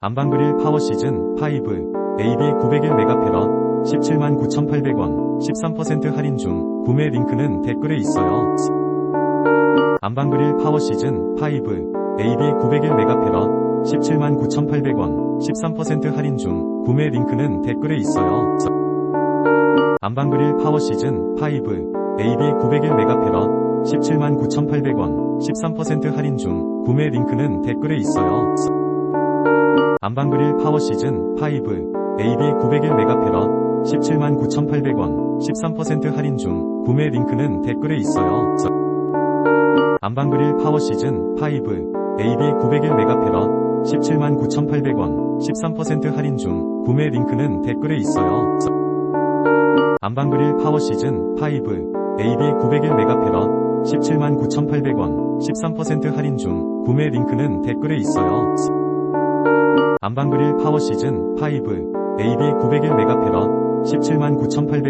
안방그릴 파워 시즌 5 AB 901메가페럿 17만 9,800원 13% 할인 중 구매 링크는 댓글에 있어요. 안방그릴 파워 시즌 5 AB 901메가페럿 17만 9,800원 13% 할인 중 구매 링크는 댓글에 있어요. 안방그릴 파워 시즌 5 AB 901메가페럿 17만 9,800원 13% 할인 중 구매 링크는 댓글에 있어요. 안방그릴 파워 시즌 5 AB 901메가페럿 17만 9,800원 13% 할인 중 구매 링크는 댓글에 있어요. 안방그릴 파워 시즌 5 AB 901메가페럿 17만 9,800원 13% 할인 중 구매 링크는 댓글에 있어요. 안방그릴 파워 시즌 5 AB 901메가페럿 17만 9,800원 13% 할인 중 구매 링크는 댓글에 있어요. 안방그릴 파워 시즌 5 AB 901 메가페럿 17만 9,800원